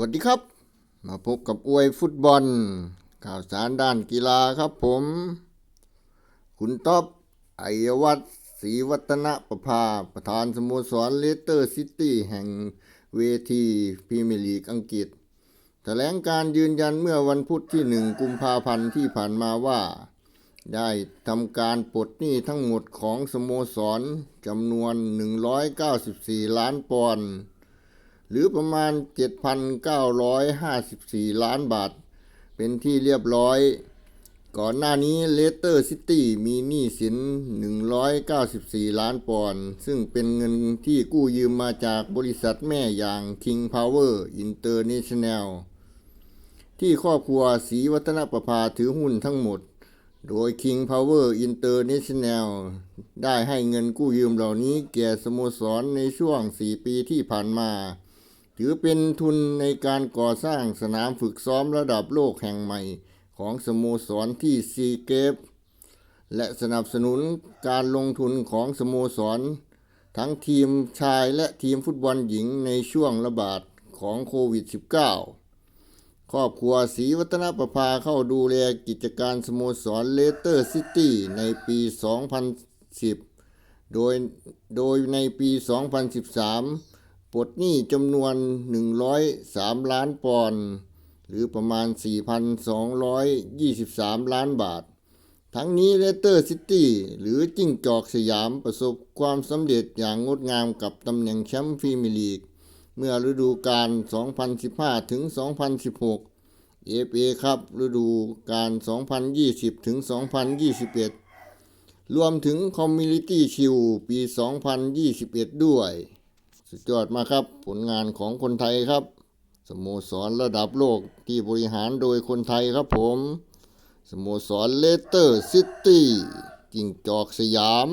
วัสดีครับ มาพบกับอวยฟุตบอล ข่าวสารด้านกีฬาครับผม คุณต๊อบไอยวัฒศรีวัฒนประภา ประธานสโมสรเลสเตอร์ซิตี้แห่งเวทีพรีเมียร์ลีกอังกฤษ แถลงการยืนยันเมื่อวันพุธที่หนึ่งกุมภาพันธ์ที่ผ่านมาว่า ได้ทำการปลดหนี้ทั้งหมดของสโมสรจำนวน 194 ล้านปอนด์ หรือประมาณ 7,954 ล้านบาท เป็นที่เรียบร้อย ก่อนหน้านี้เลสเตอร์ซิตี้มีหนี้สิน 194 ล้านปอนด์ซึ่งเป็นเงินที่กู้ยืมมาจากบริษัทแม่อย่าง King Power International ที่ครอบครัวศรีวัฒนประภาถือหุ้นทั้งหมด โดย King Power International ได้ให้เงินกู้ยืมเหล่านี้แก่สโมสรในช่วง 4 ปีที่ผ่านมา ถือเป็นทุนในการก่อสร้างสนามฝึกซ้อมระดับโลกแห่งใหม่ของสโมสรที่ซีเกฟและสนับสนุนการลงทุนของสโมสร ทั้งทีมชายและทีมฟุตบอลหญิงในช่วงระบาดของโควิด -19 ครอบครัวศรีวัฒนประภาเข้าดูแลกิจการสโมสรเลสเตอร์ซิตี้ในปี 2010 โดยโดยในปี 2013 ปลดหนี้จำนวน 103 ล้านปอนด์หรือประมาณ 4,223 ล้านบาท ทั้งนี้เลสเตอร์ซิตี้หรือจิ้งจอกสยามประสบความสำเร็จอย่างงดงามกับตำแหน่งแชมป์พรีเมียร์ลีก เมื่อฤดูกาล 2015 ถึง 2016 FA ครับฤดูกาล2020 ถึง 2021 รวมถึงคอมมิ n นิตี้ชิลปี 2021 ด้วย สุดยอดมากครับ ผลงานของคนไทยครับ สโมสรระดับโลกที่บริหารโดยคนไทยครับผม สโมสรเลสเตอร์ซิตี้จิงจอกสยาม